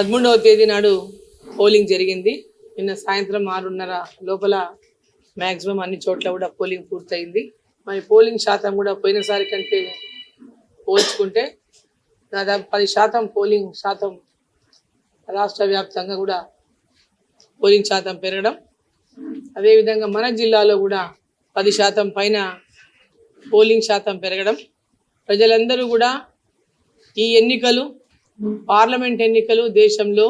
పదమూడవ తేదీ నాడు పోలింగ్ జరిగింది. నిన్న సాయంత్రం ఆరున్నర లోపల మ్యాక్సిమం అన్ని చోట్ల కూడా పోలింగ్ పూర్తయింది. మరి పోలింగ్ శాతం కూడా పోయినసారి కంటే పోల్చుకుంటే దాదాపు పది శాతం పోలింగ్ శాతం రాష్ట్ర వ్యాప్తంగా కూడా పోలింగ్ శాతం పెరగడం. అదేవిధంగా మన జిల్లాలో కూడా పది శాతం పైన పోలింగ్ శాతం పెరగడం. ప్రజలందరూ కూడా ఈ ఎన్నికలు పార్లమెంట్ ఎన్నికలు దేశంలో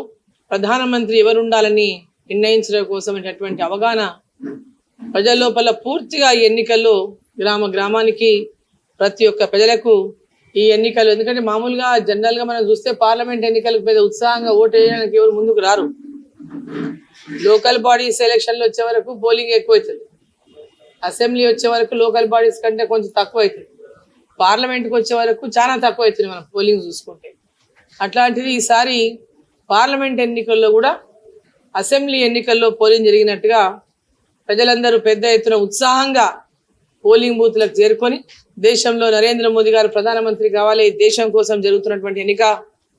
ప్రధానమంత్రి ఎవరు ఉండాలని నిర్ణయించడం కోసమైనటువంటి అవగాహన ప్రజల లోపల పూర్తిగా ఈ ఎన్నికల్లో గ్రామ గ్రామానికి ప్రతి ఒక్క ప్రజలకు ఈ ఎన్నికలు. ఎందుకంటే మామూలుగా జనరల్గా మనం చూస్తే పార్లమెంట్ ఎన్నికలకు పెద్ద ఉత్సాహంగా ఓటు వేయడానికి ఎవరు ముందుకు రారు. లోకల్ బాడీస్ ఎలక్షన్లు వచ్చే వరకు పోలింగ్ ఎక్కువ అవుతుంది అసెంబ్లీ వచ్చే వరకు లోకల్ బాడీస్ కంటే కొంచెం తక్కువ అవుతుంది పార్లమెంట్కి వచ్చే వరకు చాలా తక్కువ అవుతుంది మనం పోలింగ్ చూసుకుంటే. అట్లాంటిది ఈసారి పార్లమెంట్ ఎన్నికల్లో కూడా అసెంబ్లీ ఎన్నికల్లో పోలింగ్ జరిగినట్టుగా ప్రజలందరూ పెద్ద ఎత్తున ఉత్సాహంగా పోలింగ్ బూత్లకు చేరుకొని దేశంలో నరేంద్ర మోదీ గారు ప్రధానమంత్రి కావాలి దేశం కోసం జరుగుతున్నటువంటి ఎన్నిక.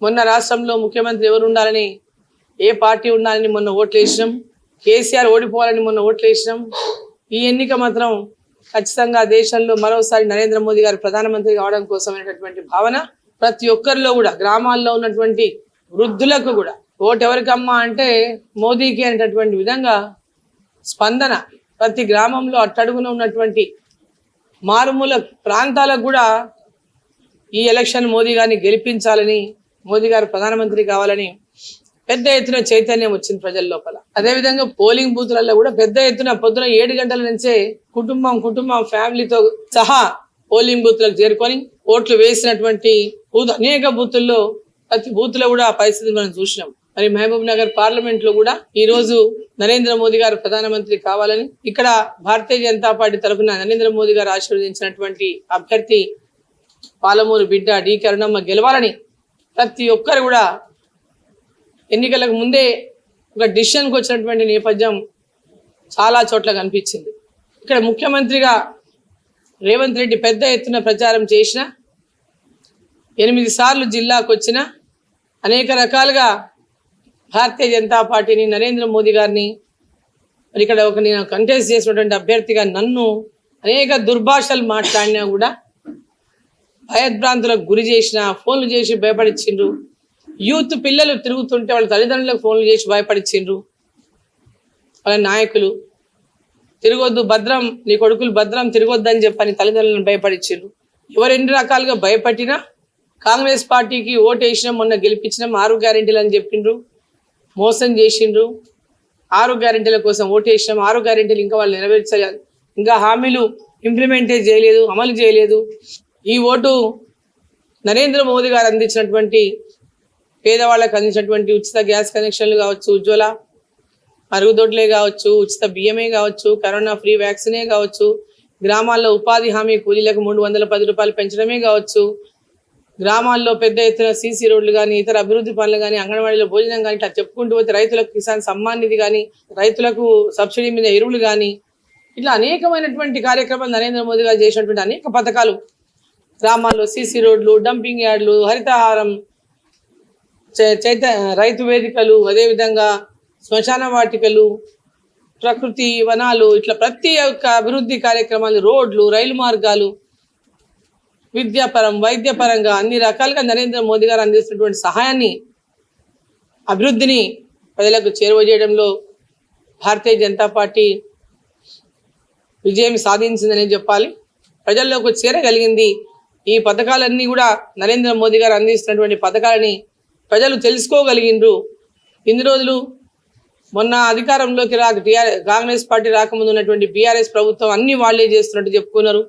మొన్న రాష్ట్రంలో ముఖ్యమంత్రి ఎవరు ఉండాలని ఏ పార్టీ ఉండాలని మొన్న ఓట్లు వేసినాం కేసీఆర్ ఓడిపోవాలని మొన్న ఓట్లు వేసినాం. ఈ ఎన్నిక మాత్రం ఖచ్చితంగా దేశంలో మరోసారి నరేంద్ర మోదీ గారు ప్రధానమంత్రి కావడం కోసం అనేటటువంటి భావన. ప్రతి ఒక్కరిలో కూడా గ్రామాల్లో ఉన్నటువంటి వృద్ధులకు కూడా. ఓటు ఎవరికమ్మా అంటే మోదీకి అనేటటువంటి విధంగా స్పందన. ప్రతి గ్రామంలో అట్టడుగున ఉన్నటువంటి మారుమూల ప్రాంతాలకు కూడా ఈ ఎలక్షన్ మోదీ గారిని గెలిపించాలని మోదీ గారు ప్రధానమంత్రి కావాలని పెద్ద ఎత్తున చైతన్యం వచ్చింది ప్రజల లోపల. అదేవిధంగా పోలింగ్ బూత్లలో కూడా పెద్ద ఎత్తున పొద్దున ఏడు గంటల నుంచే కుటుంబం కుటుంబం ఫ్యామిలీతో సహా పోలింగ్ బూత్లకు చేరుకొని ఓట్లు వేసినటువంటి బూత్ అనేక బూతుల్లో ప్రతి బూత్లో కూడా ఆ పరిస్థితి మనం చూసినాం. మరి మహబూబ్ నగర్ పార్లమెంట్లో కూడా ఈ రోజు నరేంద్ర మోదీ గారు ప్రధానమంత్రి కావాలని ఇక్కడ భారతీయ జనతా పార్టీ తరఫున నరేంద్ర మోదీ గారు ఆశీర్వదించినటువంటి అభ్యర్థి పాలమూరు బిడ్డ డి కరుణమ్మ గెలవాలని ప్రతి ఒక్కరు కూడా ఎన్నికలకు ముందే ఒక డిసిషన్కి వచ్చినటువంటి నేపథ్యం చాలా చోట్ల కనిపించింది. ఇక్కడ ముఖ్యమంత్రిగా రేవంత్ రెడ్డి పెద్ద ఎత్తున ప్రచారం చేసిన ఎనిమిది సార్లు జిల్లాకు వచ్చిన అనేక రకాలుగా భారతీయ జనతా పార్టీని నరేంద్ర మోదీ గారిని మరి ఇక్కడ ఒక నేను కంటెస్ట్ చేసినటువంటి అభ్యర్థిగా నన్ను అనేక దుర్భాషలు మాట్లాడినా కూడా భయభ్రాంతులకు గురి చేసిన ఫోన్లు చేసి భయపడిచ్చిండ్రు. యూత్ పిల్లలు తిరుగుతుంటే వాళ్ళ తల్లిదండ్రులకు ఫోన్లు చేసి భయపడిచ్చిండ్రు. వాళ్ళ నాయకులు తిరగొద్దు భద్రం నీ కొడుకులు భద్రం తిరగొద్దని చెప్పని తల్లిదండ్రులను భయపడిచ్చిండ్రు. ఎవరు ఎన్ని రకాలుగా భయపట్టినా కాంగ్రెస్ పార్టీకి ఓటు వేసినాం మొన్న గెలిపించినాం ఆరు గ్యారెంటీలు అని చెప్పిండ్రు మోసం చేసిండ్రు. ఆరు గ్యారెంటీల కోసం ఓటు వేసినాం ఆరు గ్యారెంటీలు ఇంకా వాళ్ళు నెరవేర్చలేదు ఇంకా హామీలు ఇంప్లిమెంటే చేయలేదు అమలు చేయలేదు. ఈ ఓటు నరేంద్ర మోదీ గారు అందించినటువంటి పేదవాళ్ళకు అందించినటువంటి ఉచిత గ్యాస్ కనెక్షన్లు కావచ్చు ఉజ్వల మరుగుదొడ్లే కావచ్చు ఉచిత బియ్యమే కావచ్చు కరోనా ఫ్రీ వ్యాక్సినే కావచ్చు గ్రామాల్లో ఉపాధి హామీ కూలీలకు మూడు వందల పది రూపాయలు పెంచడమే కావచ్చు గ్రామాల్లో పెద్ద ఎత్తున సీసీ రోడ్లు కానీ ఇతర అభివృద్ధి పనులు కానీ అంగన్వాడీలో భోజనం కానీ ఇట్లా చెప్పుకుంటూ పోతే రైతులకు కిసాన్ సమ్మాన్ నిధి కానీ రైతులకు సబ్సిడీ మీద ఎరువులు కానీ ఇట్లా అనేకమైనటువంటి కార్యక్రమాలు నరేంద్ర మోదీ గారు చేసినటువంటి అనేక పథకాలు. గ్రామాల్లో సీసీ రోడ్లు డంపింగ్ యార్డ్లు హరితహారం చై- చైత రైతు వేదికలు అదేవిధంగా శ్మశాన వాటికలు ప్రకృతి వనాలు ఇట్లా ప్రతి ఒక్క అభివృద్ధి కార్యక్రమాలు రోడ్లు రైలు మార్గాలు విద్యాపరం వైద్యపరంగా అన్ని రకాలుగా నరేంద్ర మోదీ గారు అందిస్తున్నటువంటి సహాయాన్ని అభివృద్ధిని ప్రజలకు చేరువజేయడంలో భారతీయ జనతా పార్టీ విజయం సాధించిందనే చెప్పాలి. ప్రజల్లోకి చేరగలిగింది ఈ పథకాలన్నీ కూడా నరేంద్ర మోదీ గారు అందిస్తున్నటువంటి పథకాలని ప్రజలు తెలుసుకోగలిగిండ్రు. ఇన్ని రోజులు మొన్న అధికారంలోకి రా టీఆర్ కాంగ్రెస్ పార్టీ రాకముందు ఉన్నటువంటి బీఆర్ఎస్ ప్రభుత్వం అన్ని వాళ్ళే చేస్తున్నట్టు చెప్పుకున్నారు.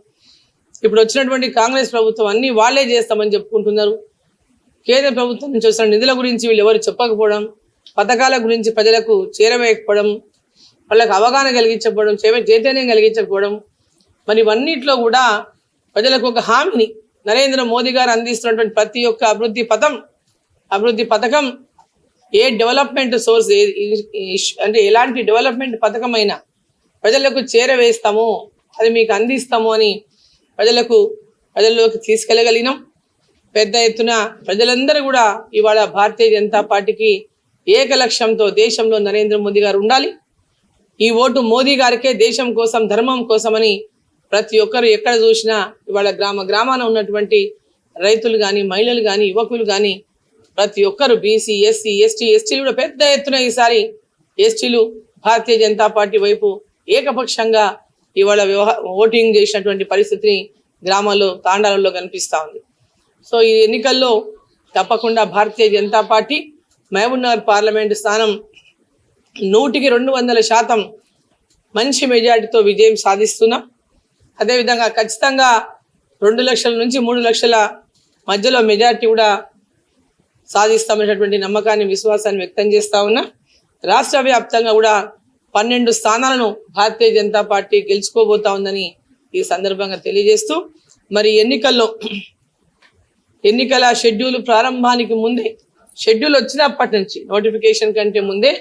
ఇప్పుడు వచ్చినటువంటి కాంగ్రెస్ ప్రభుత్వం అన్ని వాళ్ళే చేస్తామని చెప్పుకుంటున్నారు. కేంద్ర ప్రభుత్వం నుంచి వస్తున్న నిధుల గురించి వీళ్ళు ఎవరు చెప్పకపోవడం పథకాల గురించి ప్రజలకు చేరవేయకపోవడం వాళ్ళకి అవగాహన కలిగించకపోవడం చే- చైతన్యం కలిగించకపోవడం మరి ఇవన్నిట్లో కూడా ప్రజలకు ఒక హామీని నరేంద్ర మోదీ గారు అందిస్తున్నటువంటి ప్రతి ఒక్క అభివృద్ధి పథం అభివృద్ధి పథకం ఏ డెవలప్మెంట్ సోర్స్ ఏ- అంటే ఎలాంటి డెవలప్మెంట్ పథకమైనా ప్రజలకు చేరవేస్తాము అది మీకు అందిస్తాము అని ప్రజలకు ప్రజల్లోకి తీసుకెళ్ళగలిగినాం పెద్ద ఎత్తున ప్రజలందరూ కూడా ఇవాళ భారతీయ జనతా పార్టీకి ఏక లక్ష్యంతో దేశంలో నరేంద్ర మోదీ గారు ఉండాలి. ఈ ఓటు మోదీ గారికే దేశం కోసం ధర్మం కోసమని ప్రతి ఒక్కరు ఎక్కడ చూసినా ఇవాళ గ్రామ గ్రామాన ఉన్నటువంటి రైతులు కానీ మహిళలు కానీ యువకులు కానీ ప్రతి ఒక్కరు బీసీ ఎస్సీ ఎస్టీ ఎస్టీలు కూడా పెద్ద ఎత్తున ఈసారి ఎస్టీలు భారతీయ జనతా పార్టీ వైపు ఏకపక్షంగా ఇవాళ వ్యవహార ఓటింగ్ చేసినటువంటి పరిస్థితిని గ్రామాల్లో తాండాలలో కనిపిస్తూ ఉంది. సో ఈ ఎన్నికల్లో తప్పకుండా భారతీయ జనతా పార్టీ మహబూబ్నగర్ పార్లమెంటు స్థానం నూటికి రెండు వందల శాతం మంచి మెజార్టీతో విజయం సాధిస్తున్నాం అదేవిధంగా ఖచ్చితంగా రెండు లక్షల నుంచి మూడు లక్షల మధ్యలో మెజార్టీ కూడా సాధిస్తామనేటటువంటి నమ్మకాన్ని విశ్వాసాన్ని వ్యక్తం చేస్తా ఉన్నా రాష్ట్ర వ్యాప్తంగా కూడా పన్నెండు స్థానాలను భారతీయ జనతా పార్టీ గెలుచుకోబోతా ఉందని ఈ సందర్భంగా తెలియజేస్తూ మరి ఎన్నికల్లో ఎన్నికల షెడ్యూల్ ప్రారంభానికి ముందే షెడ్యూల్ వచ్చినప్పటి నుంచి నోటిఫికేషన్ కంటే ముందే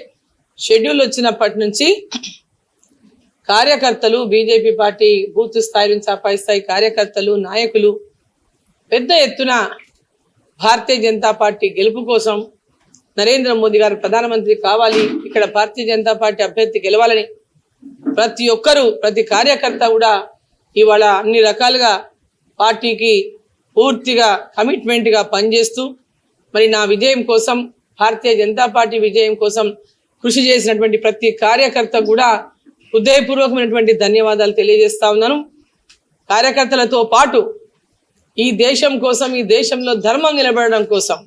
షెడ్యూల్ వచ్చినప్పటి నుంచి కార్యకర్తలు బీజేపీ పార్టీ బూత్ స్థాయి నుంచి ఆ స్థాయి కార్యకర్తలు నాయకులు పెద్ద ఎత్తున భారతీయ జనతా పార్టీ గెలుపు కోసం నరేంద్ర మోదీ గారు ప్రధానమంత్రి కావాలి. ఇక్కడ భారతీయ జనతా పార్టీ అభ్యర్థి గెలవాలని ప్రతి ఒక్కరూ ప్రతి కార్యకర్త కూడా ఇవాళ అన్ని రకాలుగా పార్టీకి పూర్తిగా కమిట్మెంట్గా పనిచేస్తూ మరి నా విజయం కోసం భారతీయ జనతా పార్టీ విజయం కోసం కృషి చేసినటువంటి ప్రతి కార్యకర్త కూడా హృదయపూర్వకమైనటువంటి ధన్యవాదాలు తెలియజేస్తా ఉన్నాను. కార్యకర్తలతో పాటు ఈ దేశం కోసం ఈ దేశంలో ధర్మం నిలబడడం కోసం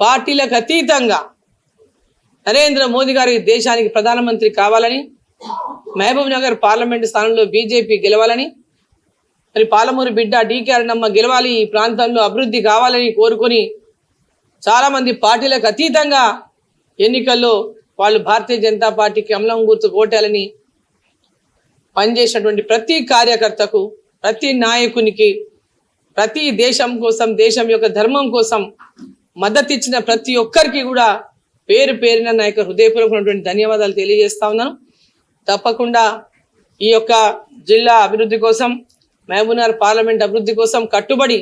పార్టీలకు అతీతంగా నరేంద్ర మోదీ గారి దేశానికి ప్రధానమంత్రి కావాలని మహబూబ్ నగర్ పార్లమెంటు స్థానంలో బీజేపీ గెలవాలని మరి పాలమూరు బిడ్డ డీకే అరుణమ్మ గెలవాలి ఈ ప్రాంతంలో అభివృద్ధి కావాలని కోరుకొని చాలామంది పార్టీలకు అతీతంగా ఎన్నికల్లో వాళ్ళు భారతీయ జనతా పార్టీకి అమలం గుర్తు కోటాలని పనిచేసినటువంటి ప్రతి కార్యకర్తకు ప్రతి నాయకునికి ప్రతి దేశం కోసం దేశం యొక్క ధర్మం కోసం మద్దతు ఇచ్చిన ప్రతి ఒక్కరికి కూడా పేరు పేరున నా యొక్క హృదయపూర్వకమైనటువంటి ధన్యవాదాలు తెలియజేస్తా ఉన్నాను. తప్పకుండా ఈ యొక్క జిల్లా అభివృద్ధి కోసం మహబూబ్నగర్ పార్లమెంట్ అభివృద్ధి కోసం కట్టుబడి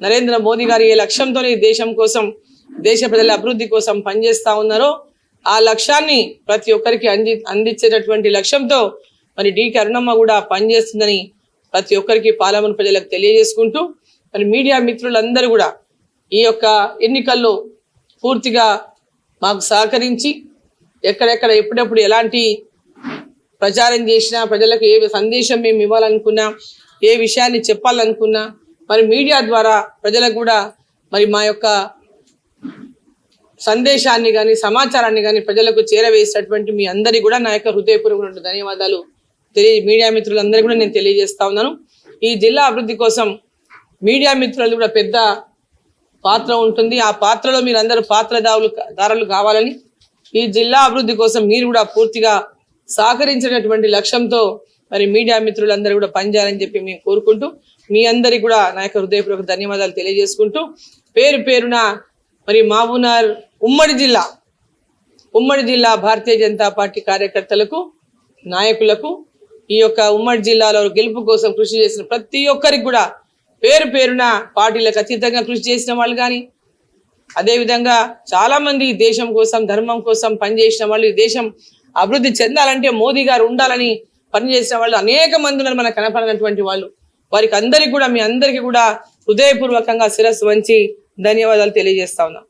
నరేంద్ర మోదీ గారు ఏ లక్ష్యంతోనే ఈ దేశం కోసం దేశ ప్రజల అభివృద్ధి కోసం పనిచేస్తా ఉన్నారో ఆ లక్ష్యాన్ని ప్రతి ఒక్కరికి అంది అందించేటటువంటి లక్ష్యంతో మరి డి కరుణమ్మ కూడా పనిచేస్తుందని ప్రతి ఒక్కరికి పార్లమెంట్ ప్రజలకు తెలియజేసుకుంటూ మరి మీడియా మిత్రులందరూ కూడా ఈ యొక్క ఎన్నికల్లో పూర్తిగా మాకు సహకరించి ఎక్కడెక్కడ ఎప్పుడెప్పుడు ఎలాంటి ప్రచారం చేసినా ప్రజలకు ఏ సందేశం మేము ఇవ్వాలనుకున్నా ఏ విషయాన్ని చెప్పాలనుకున్నా మరి మీడియా ద్వారా ప్రజలకు కూడా మరి మా యొక్క సందేశాన్ని కానీ సమాచారాన్ని కానీ ప్రజలకు చేరవేసేటటువంటి మీ అందరి కూడా నా యొక్క హృదయపూర్వక ధన్యవాదాలు తెలియ మీడియా మిత్రులందరూ కూడా నేను తెలియజేస్తా ఉన్నాను. ఈ జిల్లా అభివృద్ధి కోసం మీడియా మిత్రులు కూడా పెద్ద పాత్ర ఉంటుంది. ఆ పాత్రలో మీరు అందరూ పాత్రదారులు దారులు కావాలని ఈ జిల్లా అభివృద్ధి కోసం మీరు కూడా పూర్తిగా సహకరించినటువంటి లక్ష్యంతో మరి మీడియా మిత్రులందరూ కూడా పనిచేయాలని చెప్పి మేము కోరుకుంటూ మీ అందరికి కూడా నా యొక్క హృదయపూర్వక ధన్యవాదాలు తెలియజేసుకుంటూ పేరు పేరున మరి మహబూబ్నగర్ ఉమ్మడి జిల్లా ఉమ్మడి జిల్లా భారతీయ జనతా పార్టీ కార్యకర్తలకు నాయకులకు ఈ యొక్క ఉమ్మడి జిల్లాలో గెలుపు కోసం కృషి చేసిన ప్రతి ఒక్కరికి కూడా పేరు పేరున పార్టీలకు అతీతంగా కృషి చేసిన వాళ్ళు కానీ అదేవిధంగా చాలామంది దేశం కోసం ధర్మం కోసం పనిచేసిన వాళ్ళు ఈ దేశం అభివృద్ధి చెందాలంటే మోదీ గారు ఉండాలని పనిచేసిన వాళ్ళు అనేక మంది ఉన్నారు మనకు కనపడినటువంటి వాళ్ళు. వారికి అందరికీ కూడా మీ అందరికీ కూడా హృదయపూర్వకంగా శిరస్సు వంచి ధన్యవాదాలు తెలియజేస్తా ఉన్నాం.